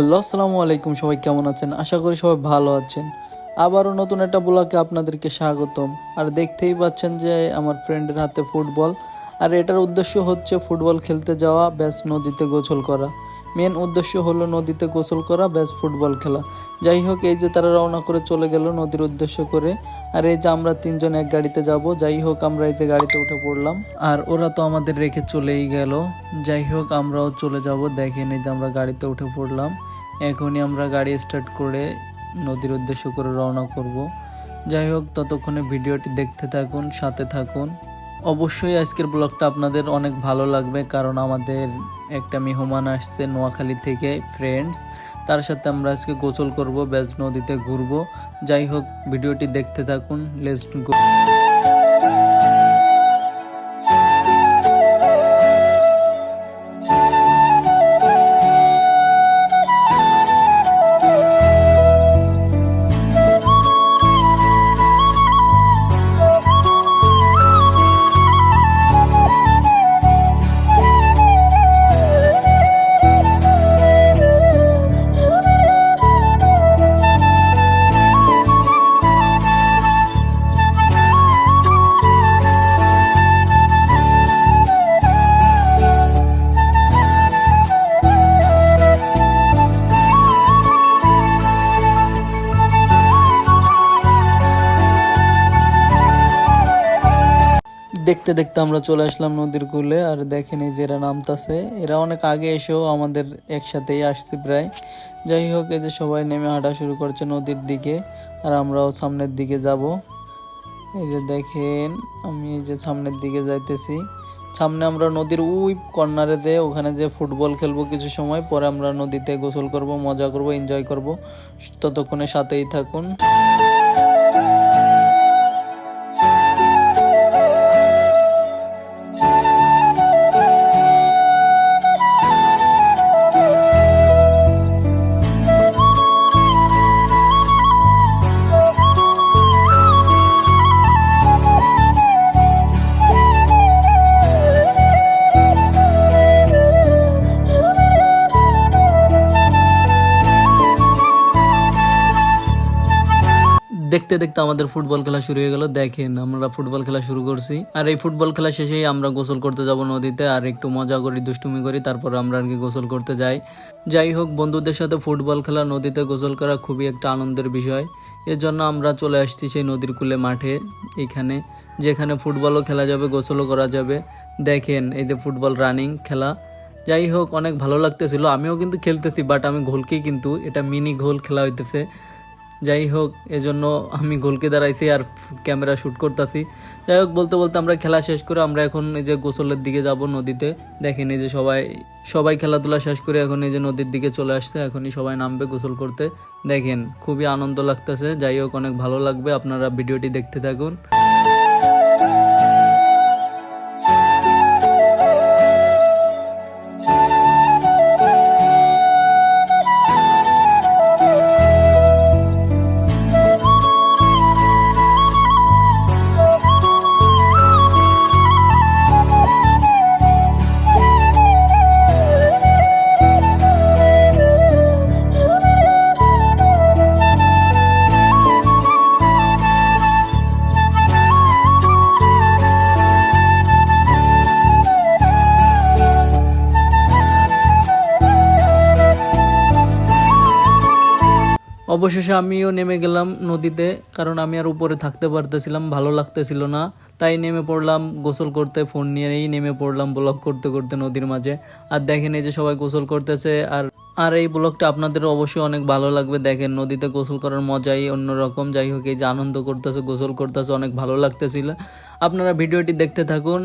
Hello, আসসালামু আলাইকুম। সবাই কেমন আছেন? আশা করি সবাই ভালো আছেন। আবারও নতুন একটা ব্লগে আপনাদেরকে স্বাগতম। আর দেখতেই পাচ্ছেন যে আমার ফ্রেন্ডের হাতে ফুটবল আর এটার উদ্দেশ্য হচ্ছে ফুটবল খেলতে যাওয়া, ব্যাস নদীতে গোসল করা। মেন উদ্দেশ্য হলো নদীতে গোসল করা, ব্যাস ফুটবল খেলা। যাই হোক, এই যে তারা রওনা করে চলে গেল নদীর উদ্দেশ্য করে। আর এই যে আমরা তিনজন এক গাড়িতে যাব, যাই হোক, আমরা এই যে গাড়িতে উঠে পড়লাম। আর ওরা তো আমাদের রেখে চলেই গেল। যাই হোক, আমরাও চলে যাব। দেখেন এই যে আমরা গাড়িতে উঠে পড়লাম। এখনই আমরা গাড়ি স্টার্ট করে নদীর উদ্দেশ্য করে রওনা করব। যাই হোক, ততক্ষণে ভিডিওটি দেখতে থাকুন, সাথে থাকুন। অবশ্যই আজকের ব্লগটা আপনাদের অনেক ভালো লাগবে, কারণ আমাদের একটা মেহমান আসছে নোয়াখালী থেকে ফ্রেন্ডস তার সাথে আমরা আজকে গোসল করব, ব্যাস নদীতে ঘুরবো। যাই হোক, ভিডিওটি দেখতে থাকুন লেটস গো দেখতে দেখতে আমরা চলে আসলাম নদীর কূলে, আর দেখেন এই যে এরা নামতাছে। এরা অনেক আগে এসেও আমাদের একসাথেই আসছে প্রায়। যাই হোক, এই যে সবাই নেমে হাঁটা শুরু করছে নদীর দিকে, আর আমরাও সামনের দিকে যাব। এই যে দেখেন, আমি এই যে সামনের দিকে যাইতেছি। সামনে আমরা নদীর ওই কর্নারে দিয়ে ওখানে যে ফুটবল খেলব কিছু সময়, পরে আমরা নদীতে গোসল করব, মজা করব এনজয় করব। ততক্ষণে সাথেই থাকুন। দেখতে দেখতে আমাদের ফুটবল খেলা শুরু হয়ে গেল। দেখেন, আমরা ফুটবল খেলা শুরু করছি। আর এই ফুটবল খেলা শেষেই আমরা গোসল করতে যাব নদীতে আর একটু মজা করি, দুষ্টুমি করি, তারপর আমরা আর কি গোসল করতে যাই। যাই হোক, বন্ধুদের সাথে ফুটবল খেলা, নদীতে গোসল করা খুবই একটা আনন্দের বিষয়। এর জন্য আমরা চলে আসছি সেই নদীর কূলে, মাঠে, এখানে, যেখানে ফুটবলও খেলা যাবে, গোসলও করা যাবে। দেখেন, এই যে ফুটবল রানিং খেলা। যাই হোক, অনেক ভালো লাগতেছিল। আমিও কিন্তু খেলতেছি বাট আমি গোলকেই কিন্তু, এটা মিনি গোল খেলা হইতেছে। যাই হোক, এজন্য আমি গোলকে দাঁড়াইছি আর ক্যামেরা শ্যুট করতেছি। যাই হোক, বলতে বলতে আমরা খেলা শেষ করে আমরা এখন এই যে গোসলের দিকে যাব নদীতে। দেখেন এই যে সবাই সবাই খেলাধুলা শেষ করে এখন এই যে নদীর দিকে চলে আসছে, এখনই সবাই নামবে গোসল করতে। দেখেন, খুবই আনন্দ লাগতেছে। যাই হোক, অনেক ভালো লাগবে। আপনারা ভিডিওটি দেখতে থাকুন। অবশেষে আমিও নেমে গেলাম নদীতে, কারণ আমি আর উপরে থাকতে পারতেছিলাম, ভালো লাগতেছিল না। তাই নেমে পড়লাম, গোসল করতে ফোন নিয়েই নেমে পড়লাম ব্লগ করতে করতে নদীর মাঝে। আর দেখেন এই যে সবাই গোসল করতেছে, আর আর এই ব্লগটা আপনাদের অবশ্যই অনেক ভালো লাগবে। দেখেন নদীতে গোসল করার মজাই অন্যরকম। যাই হোক, এই যে আনন্দ করতেছে, গোসল করতেছে, অনেক ভালো লাগতেছিল। আপনারা ভিডিওটি দেখতে থাকুন।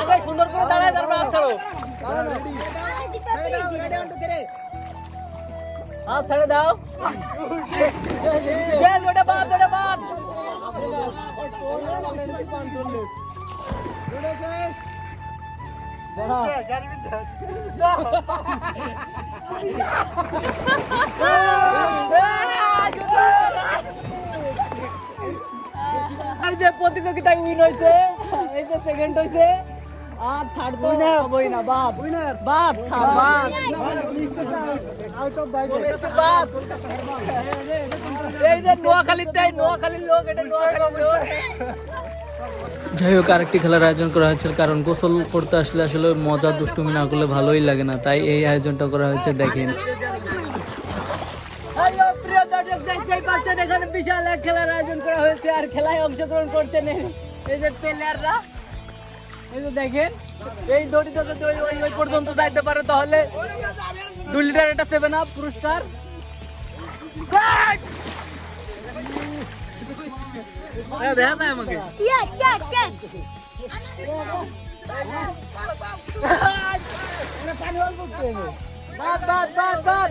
আগে সুন্দর করে দাঁড়ায় তারপর হাত ছাড়ো। হাত ছেড়ে দাও। ওটা বাদ ওটা বাদ এই যে প্রতিযোগিতায় উইন হয়েছে এই যে সেকেন্ড হয়েছে আর থার্ড তো হবই না বাপ। বাপ থার্ড বাপ। বাপ এই যে নোয়াখালীতে নোয়াখালীর লোক এটা নোয়াখালীর লোক। যাই হোক আরেকটি খেলার আয়োজন করা হয়েছিল কারণ গোসল করতে আসলে আসলে মজা দুষ্টুমি না করলে ভালোই লাগে না তাই এই আয়োজনটা করা হয়েছে দেখেন। প্রিয় দর্শক দেখতেই পাচ্ছেন এখানে বিশাল এক খেলার আয়োজন করা হয়েছে আর খেলায় অংশগ্রহণ করছেন এই- এই যে প্লেয়াররা এই যে দেখেন এই দড়িটা যদি ওই ওই পর্যন্ত যাইতে পারে তাহলে দুই লিটার একটা সেভেন আপ পুরস্কার। দেখা যায় আমাকে। Yes, yes, yes. বাদ বাদ বাদ বাদ।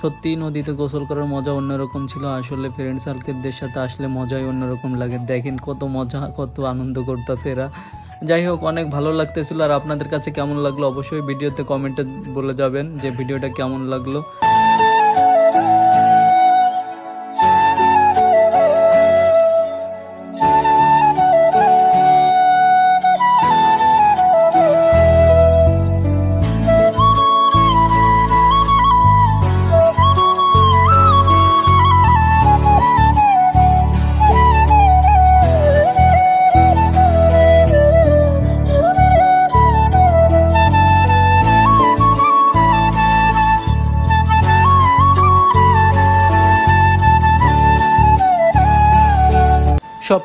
সত্যি নদীতে গোসল করার মজা অন্যরকম ছিল। আসলে ফ্রেন্ড সার্কেলদের সাথে আসলে মজাই অন্যরকম লাগে। দেখেন কত মজা, কত আনন্দ করতেছে এরা। যাই হোক, অনেক ভালো লাগতেছিল। আর আপনাদের কাছে কেমন লাগল অবশ্যই ভিডিওতে কমেন্টে বলে যাবেন যে ভিডিওটা কেমন লাগল।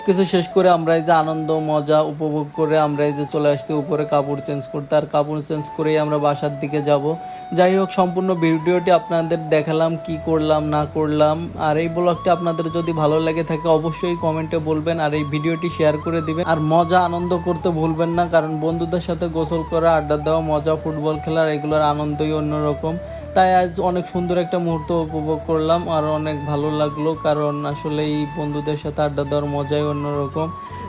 কিছু শেষ করে আমরা এই যে আনন্দ, মজা উপভোগ করে আমরা এই যে চলে আসছি উপরে কাপড় চেঞ্জ করতে। আর কাপড় চেঞ্জ করেই আমরা বাসার দিকে যাব। যাই হোক, সম্পূর্ণ ভিডিওটি আপনাদের দেখালাম, কি করলাম, না করলাম। আর এই ব্লগটি আপনাদের যদি ভালো লাগে থাকে, অবশ্যই কমেন্টে বলবেন আর এই ভিডিওটি শেয়ার করে দিবেন। আর মজা, আনন্দ করতে ভুলবেন না, কারণ বন্ধুদের সাথে গোসল করা, আড্ডা দেওয়া, মজা, ফুটবল খেলার এগুলোর আনন্দই অন্যরকম। তাই আজ অনেক সুন্দর একটা মুহূর্ত উপভোগ করলাম আর অনেক ভালো লাগল, কারণ আসলে এই বন্ধুদের সাথে আড্ডা দেওয়ার মজাই অন্যরকম।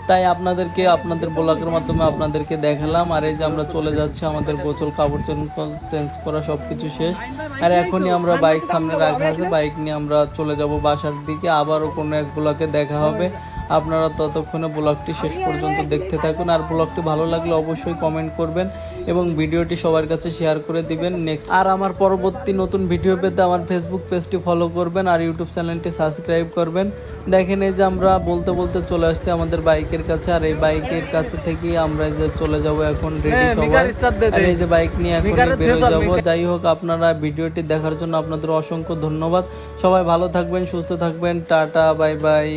তাই আপনাদেরকে, আপনাদের ব্লগের মাধ্যমে আপনাদেরকে দেখালাম। আর এই যে আমরা চলে যাচ্ছি, আমাদের গোসল, কাপড় চেঞ্জ করা সব কিছু শেষ। আর এখনই আমরা বাইক সামনে রাখা আছে, বাইক নিয়ে আমরা চলে যাব বাসার দিকে। আবারও কোনো এক ব্লকে দেখা হবে। আপনারা ততক্ষণে ব্লগটি শেষ পর্যন্ত দেখতে থাকুন। আর ব্লগটি ভালো লাগলে অবশ্যই কমেন্ট করবেন। এবং ভিডিওটি সবার কাছে শেয়ার করে দিবেন। নেক্সট আর আমার পরবর্তী নতুন ভিডিও পেতে আমার ফেসবুক পেজটি ফলো করবেন আর ইউটিউব চ্যানেলটি সাবস্ক্রাইব করবেন। দেখেন এই যে আমরা বলতে বলতে চলে আসছি আমাদের বাইকের কাছে আর এই বাইকের কাছে থেকেই আমরা যে চলে যাব এখন রেডি হ্যাঁ, সবাই। আর এই যে বাইক নিয়ে এখন বেরো যাব। যাই হোক আপনারা ভিডিওটি দেখার জন্য আপনাদের অসংখ্য ধন্যবাদ। সবাই ভালো থাকবেন সুস্থ থাকবেন। Tata bye bye.